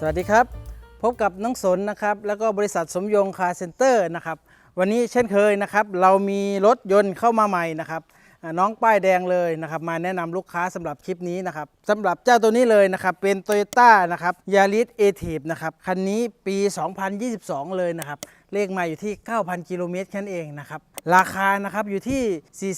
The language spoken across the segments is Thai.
สวัสดีครับ พบกับน้องสนนะครับแล้วก็บริษัทสมยงคาร์เซ็นเตอร์นะครับวันนี้เช่นเคยนะครับเรามีรถยนต์เข้ามาใหม่นะครับน้องป้ายแดงเลยนะครับมาแนะนำลูกค้าสำหรับคลิปนี้นะครับสำหรับเจ้าตัวนี้เลยนะครับเป็น t o y ยต้านะครับยาริสเอทีฟนะครับคันนี้ปี 2022 เลยนะครับเลขมาอยู่ที่ 9,000 กิโลเมตรแค่นั้นเองนะครับ ราคานะครับอยู่ที่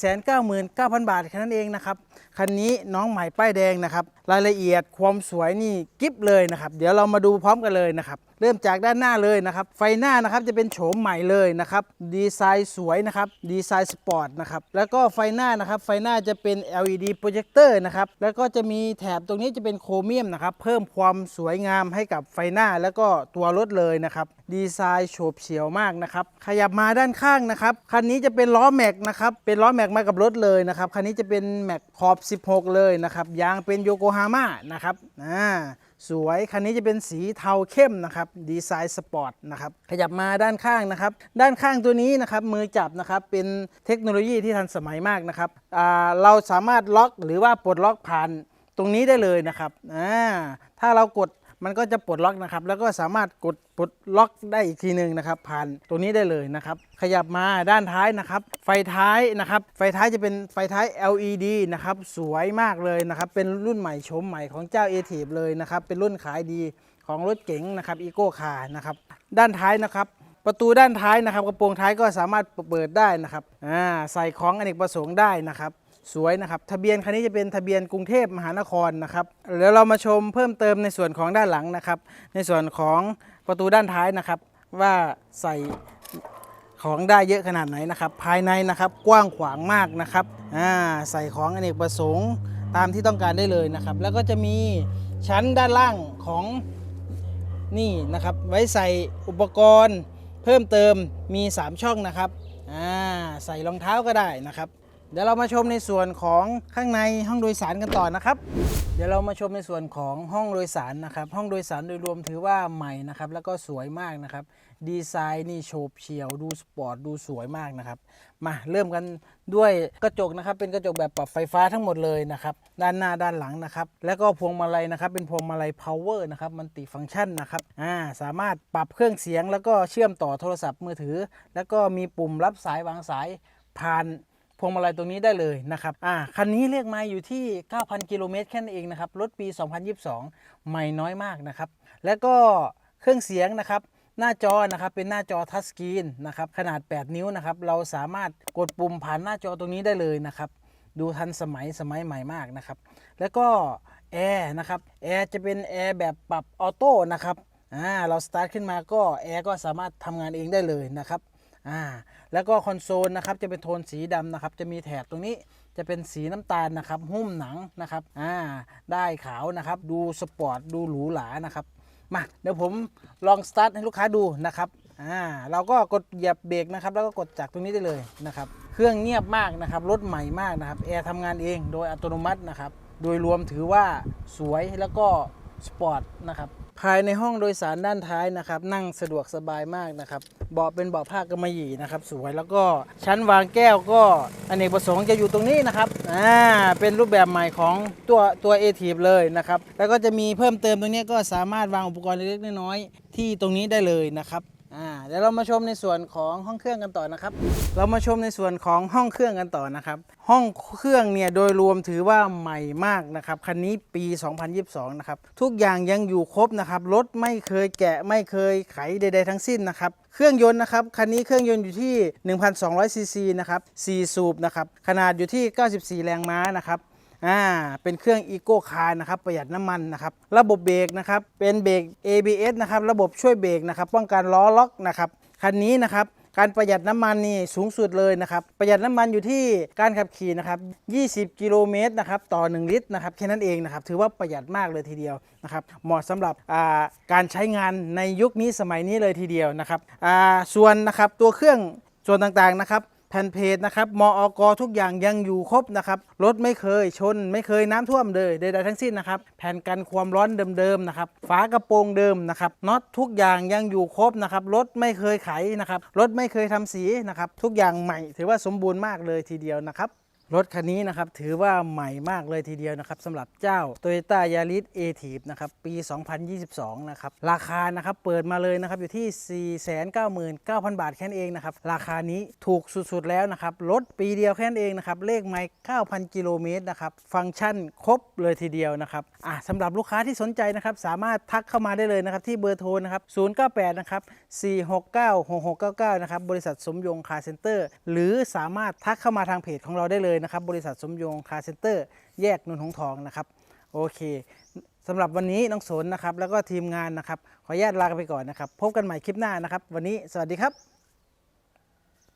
499,000 บาทแค่นั้นเองนะครับ คันนี้น้องใหม่ป้ายแดงนะครับ รายละเอียดความสวยนี่กิฟเลยนะครับ เดี๋ยวเรามาดูพร้อมกันเลยนะครับเริ่มจากด้านหน้าเลยนะครับ ไฟหน้านะครับจะเป็นโฉมใหม่เลยนะครับ ดีไซน์สวยนะครับ ดีไซน์สปอร์ตนะครับ แล้วก็ไฟหน้านะครับ ไฟหน้าจะเป็น LED โปรเจคเตอร์นะครับ แล้วก็จะมีแถบตรงนี้จะเป็นโครเมียมนะครับ เพิ่มความสวยงามให้กับไฟหน้าแล้วก็ตัวรถเลยนะครับ ดีไซน์โฉบเฉี่ยวมากนะครับ ขยับมาด้านข้างนะครับ คันนี้จะเป็นล้อแม็กนะครับ เป็นล้อแม็กมากับรถเลยนะครับ คันนี้จะเป็นแม็กขอบ 16 เลยนะครับ ยางเป็นโยโกฮาม่านะครับ อ่า สวย คันนี้จะเป็นสีเทาเข้มนะครับ ดีไซน์สปอร์ตนะครับ ขยับมาด้านข้างนะครับ ด้านข้างตัวนี้นะครับ มือจับนะครับ เป็นเทคโนโลยีที่ทันสมัยมากนะครับ อ่า เราสามารถล็อกหรือว่าปลดล็อกผ่านตรงนี้ได้เลยนะครับ อ่า ถ้าเรากด มันก็จะปลดล็อกนะครับ แล้วก็สามารถกดปลดล็อกได้อีกทีหนึ่งนะครับ ผ่านตัวนี้ได้เลยนะครับ ขยับมาด้านท้ายนะครับ ไฟท้ายนะครับ ไฟท้ายจะเป็นไฟท้าย LED นะครับ สวยมากเลยนะครับ เป็นรุ่นใหม่โฉมใหม่ของเจ้า a t i v เลยนะครับ เป็นรุ่นขายดีของรถเก๋งนะครับอีโก้คาร์นะครับ ด้านท้ายนะครับประตูด้านท้ายนะครับ กระโปรงท้ายก็สามารถเปิดได้นะครับอ่าใส่ของอเนกประสงค์ได้นะครับ สวยนะครับ ทะเบียนคันนี้จะเป็นทะเบียนกรุงเทพมหานครนะครับเดี๋ยวเรามาชมเพิ่มเติมในส่วนของด้านหลังนะครับ ในส่วนของประตูด้านท้ายนะครับ ว่าใส่ของได้เยอะขนาดไหนนะครับ ภายในนะครับกว้างขวางมากนะครับใส่ของอเนกประสงค์ตามที่ต้องการได้เลยนะครับ แล้วก็จะมีชั้นด้านล่างของนี่นะครับ ไว้ใส่อุปกรณ์ เพิ่มเติมมี 3 ช่องนะครับใส่รองเท้าก็ได้นะครับ เดี๋ยวเรามาชมในส่วนของข้างในห้องโดยสารกันต่อนะครับ เดี๋ยวเรามาชมในส่วนของห้องโดยสารนะครับ ห้องโดยสารโดยรวมถือว่าใหม่นะครับ แล้วก็สวยมากนะครับ ดีไซน์นี่โฉบเฉี่ยวดูสปอร์ตดูสวยมากนะครับ มาเริ่มกันด้วยกระจกนะครับ เป็นกระจกแบบปรับไฟฟ้าทั้งหมดเลยนะครับ ด้านหน้าด้านหลังนะครับ แล้วก็พวงมาลัยนะครับ เป็นพวงมาลัย power นะครับ มันติฟังก์ชันนะครับ อ่า สามารถปรับเครื่องเสียง แล้วก็เชื่อมต่อโทรศัพท์มือถือ แล้วก็มีปุ่มรับสายวางสายผ่าน พวงมาลัยตรงนี้ได้เลยนะครับอ่าคันนี้เรียกมาอยู่ที่ 9,000 กิโลเมตรแค่นั้นเองนะครับ รถปี 2022ใหม่น้อยมากนะครับ แล้วก็เครื่องเสียงนะครับหน้าจอนะครับเป็นหน้าจอทัชสกรีนนะครับขนาด 8 นิ้วนะครับเราสามารถกดปุ่มผ่านหน้าจอตรงนี้ได้เลยนะครับดูทันสมัยสมัยใหม่มากนะครับแล้วก็แอร์นะครับแอร์จะเป็นแอร์แบบปรับออโต้นะครับอ่าเราสตาร์ทขึ้นมาก็แอร์ก็สามารถทำงานเองได้เลยนะครับ อ่าแล้วก็คอนโซลนะครับจะเป็นโทนสีดำนะครับจะมีแถบตรงนี้จะเป็นสีน้ำตาลนะครับหุ้มหนังนะครับอ่าได้ขาวนะครับดูสปอร์ตดูหรูหรานะครับมาเดี๋ยวผมลองสตาร์ทให้ลูกค้าดูนะครับอ่าเราก็กดเหยียบเบรกนะครับแล้วก็กดจากตรงนี้ได้เลยนะครับเครื่องเงียบมากนะครับรถใหม่มากนะครับแอร์ทำงานเองโดยอัตโนมัตินะครับโดยรวมถือว่าสวยแล้วก็สปอร์ตนะครับ ภายในห้องโดยสารด้านท้ายนะครับ นั่งสะดวกสบายมากนะครับ เบาะเป็นเบาะผ้ากำมะหยี่นะครับ สวยแล้วก็ชั้นวางแก้วก็อเนกประสงค์จะอยู่ตรงนี้นะครับอ่าเป็นรูปแบบใหม่ของตัวตัวเอทีเลยนะครับ แล้วก็จะมีเพิ่มเติมตรงนี้ก็สามารถวางอุปกรณ์เล็กๆน้อยๆที่ตรงนี้ได้เลยนะครับ อ่าเดี๋ยวเรามาชมในส่วนของห้องเครื่องกันต่อนะครับ เรามาชมในส่วนของห้องเครื่องกันต่อนะครับ ห้องเครื่องเนี่ยโดยรวมถือว่าใหม่มากนะครับคันนี้ปี 2022 นะครับ ทุกอย่างยังอยู่ครบนะครับรถไม่เคยแกะไม่เคยไขใด ๆ ทั้งสิ้นนะครับเครื่องยนต์นะครับคันนี้เครื่องยนต์อยู่ที่ 1,200ซีซีนะครับ4สูบนะครับขนาดอยู่ที่ 94 แรงม้านะครับ อ่าเป็นเครื่องอีโก้คาร์นะครับประหยัดน้ำมันนะครับระบบเบรกนะครับเป็นเบรก ABS นะครับระบบช่วยเบรกนะครับป้องกันล้อล็อกนะครับคันนี้นะครับการประหยัดน้ำมันนี่สูงสุดเลยนะครับ ประหยัดน้ำมันอยู่ที่การขับขี่นะครับ 20 กิโลเมตรนะครับต่อ 1 ลิตรนะครับแค่นั้นเองนะครับ ถือว่าประหยัดมากเลยทีเดียวนะครับ เหมาะสำหรับการใช้งานในยุคนี้สมัยนี้เลยทีเดียวนะครับส่วนนะครับตัวเครื่องส่วนต่างๆนะครับ แผ่นเพจนะครับมอกทุกอย่างยังอยู่ครบนะครับรถไม่เคยชน ไม่เคยน้ำท่วมเลยใดๆทั้งสิ้นนะครับแผ่นกันความร้อนเดิมๆนะครับฝากระโปรงเดิมนะครับน็อตทุกอย่างยังอยู่ครบนะครับรถไม่เคยไขนะครับรถไม่เคยทำสีนะครับทุกอย่างใหม่ ถือว่าสมบูรณ์มากเลยทีเดียวนะครับ รถคันนี้นะครับถือว่าใหม่มากเลยทีเดียวนะครับสำหรับเจ้า Toyota Yaris a t i v นะครับปี 2022 นะครับราคานะครับเปิดมาเลยนะครับอยู่ที่ 499,000 บาทแค่นั้นเองนะครับราคานี้ถูกสุดๆแล้วนะครับรถปีเดียวแค่นั้นเองนะครับเลขไมล์9,000 กิโลเมตรนะครับฟังก์ชันครบเลยทีเดียวนะครับอะสำหรับลูกค้าที่สนใจนะครับสามารถทักเข้ามาได้เลยนะครับที่เบอร์โทรนะครับ 098 นะครับ 469 6699 นะครับบริษัทสมยงคาร์เซ็นเตอร์หรือสามารถทักเข้ามาทางเพจของเราได้เลยนะครับ บริษัทสมยงคาร์เซ็นเตอร์ แยกนนทงทองนะครับ โอเคสำหรับวันนี้น้องสนนะครับ แล้วก็ทีมงานนะครับ ขออนุญาตลาไปก่อนนะครับ พบกันใหม่คลิปหน้านะครับ วันนี้สวัสดีครับ